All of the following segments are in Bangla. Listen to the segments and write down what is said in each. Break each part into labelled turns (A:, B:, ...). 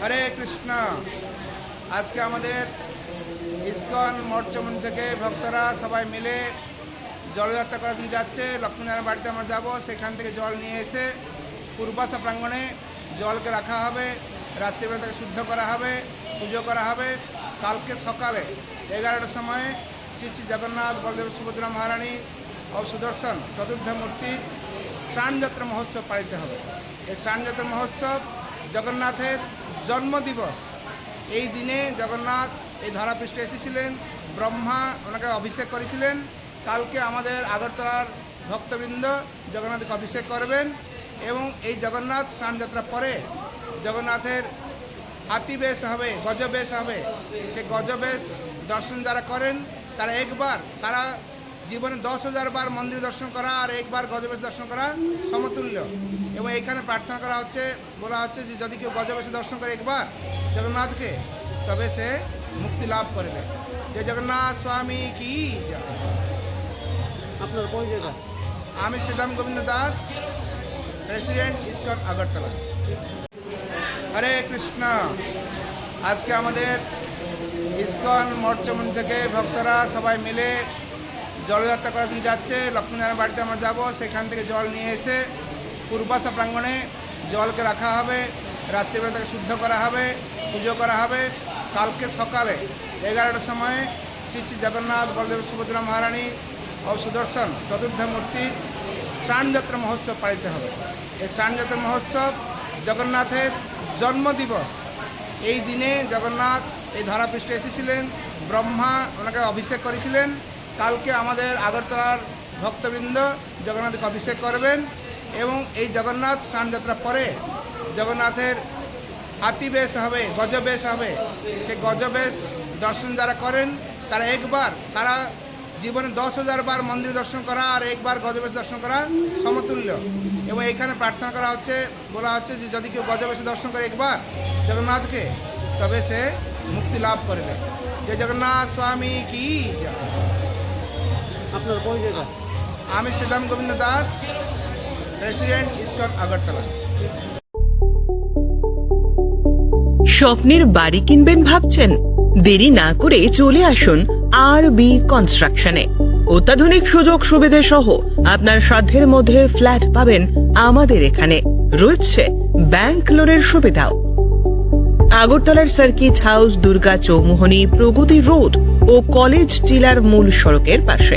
A: হরে কৃষ্ণ। আজকে আমাদের ইস্কন মঠচমন থেকে ভক্তরা সবাই মিলে জলযাত্রা করার জন্য যাচ্ছে। লক্ষ্মীনারায়ণ বাড়িতে আমরা যাব। সেখান থেকে জল নিয়ে এসে পূর্বাশা প্রাঙ্গণে জলকে রাখা হবে। রাত্রিবেলা তাকে শুদ্ধ করা হবে, পুজো করা হবে। কালকে সকালে এগারোটার সময় শ্রী শ্রী জগন্নাথ বলদেব সুভদ্রা মহারানী ও সুদর্শন চতুর্থ মূর্তি স্নানযাত্রা মহোৎসব পালিত হবে। এই স্নানযাত্রা মহোৎসব জগন্নাথের জন্মদিবস। এই দিনে জগন্নাথ এই ধরাপৃষ্ঠে এসেছিলেন, ব্রহ্মা ওনাকে অভিষেক করেছিলেন। কালকে আমাদের আগরতলার ভক্তবৃন্দ জগন্নাথকে অভিষেক করবেন এবং এই জগন্নাথ স্নানযাত্রা পরে জগন্নাথের হাতি বেশ হবে, গজবেশ হবে। সেই গজবেশ দর্শন যারা করেন, তারা একবার সারা জীবনে দশ হাজার বার মন্দির দর্শন করা আর একবার গজবেশ দর্শন করা সমতুল্য। এবং এখানে প্রার্থনা করা হচ্ছে বলা হচ্ছে যে যদি কেউ গজবেশে দর্শন করে একবার জগন্নাথকে তবে সে মুক্তি লাভ করবে। যে জগন্নাথ স্বামী কি জয়।
B: আপনার পরিচয়টা
A: আমি শ্রীদাম গোবিন্দ দাস প্রেসিডেন্ট ইস্কন আগরতলা। হরে কৃষ্ণ। আজকে আমাদের ইস্কন মঠচমন থেকে ভক্তরা সবাই মিলে জলযাত্রা করার জন্য যাচ্ছে, লক্ষ্মীনারায়ণ বাড়িতে আমরা যাব। সেখান থেকে জল নিয়ে এসে পূর্বাশা প্রাঙ্গণে জলকে রাখা হবে, রাত্রিবেলা তাকে শুদ্ধ করা হবে, পুজো করা হবে। কালকে সকালে এগারোটার সময় শ্রী শ্রী জগন্নাথ বলদেব সুভদ্রা মহারানী ও সুদর্শন চতুর্থ মূর্তি স্নানযাত্রা মহোৎসব পালিত হবে। এই স্নানযাত্রা মহোৎসব জগন্নাথের জন্মদিবস। এই দিনে জগন্নাথ এই ধরাপৃষ্ঠে এসেছিলেন, ব্রহ্মা ওনাকে অভিষেক করেছিলেন। কালকে আমাদের আগরতলার ভক্তবৃন্দ জগন্নাথকে অভিষেক করবেন এবং এই জগন্নাথ স্নানযাত্রা পরে জগন্নাথের হাতি বেশ হবে, গজবেশ হবে। সে গজবেশ দর্শন যারা করেন, তারা একবার সারা জীবনে দশ হাজার বার মন্দির দর্শন করা আর একবার গজবেশ দর্শন করা সমতুল্য। এবং এখানে প্রার্থনা করা হচ্ছে, বলা হচ্ছে যে যদি কেউ গজবেশে দর্শন করে একবার জগন্নাথকে, তবে সে মুক্তি লাভ করবে। যে জগন্নাথ স্বামী কি জয়।
B: আপনার পরিচয়টা
A: আমি শ্রীদাম গোবিন্দ দাস প্রেসিডেন্ট ইস্কন আগরতলা।
C: স্বপ্নের বাড়ি কিনবেন ভাবছেন? দেরি না করে চলে আসুন আর বি কনস্ট্রাকশনে অত্যাধুনিক সুযোগ সুবিধে সহ আপনার সাধ্যের মধ্যে ফ্ল্যাট পাবেন আমাদের এখানে। রয়েছে ব্যাংক লোনের সুবিধাও। আগরতলার circuit house Durga Chowmuhani Pragati road ও কলেজ টিলার মূল সড়কের পাশে।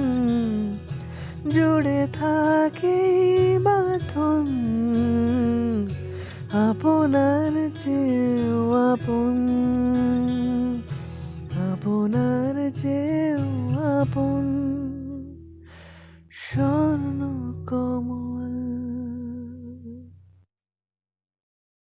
D: জুড়ে থাকে মাথন। আপনার চেয়েও আপন। আপনার চেয়েও আপন। সব